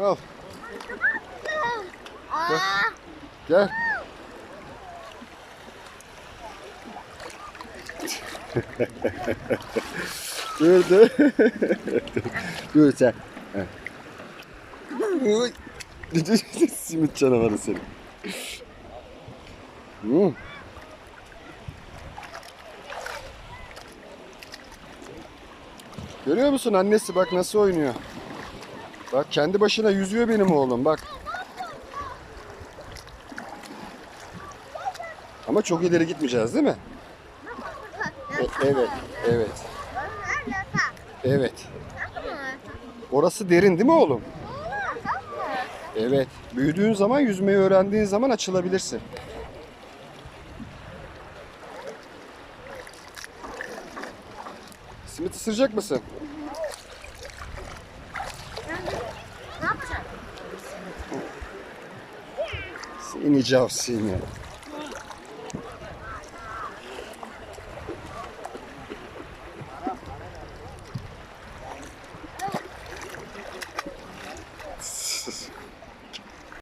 Al. Aa, Gel. dur dur. dur sen. Simit canavarı seni. Hmm. Görüyor musun annesi bak nasıl oynuyor. Bak kendi başına yüzüyor benim oğlum bak. Ama çok ileri gitmeyeceğiz değil mi? E- evet, evet, evet. Orası derin değil mi oğlum? Evet. Büyüdüğün zaman yüzmeyi öğrendiğin zaman açılabilirsin. Simit ısıracak mısın? in Ijalcinha.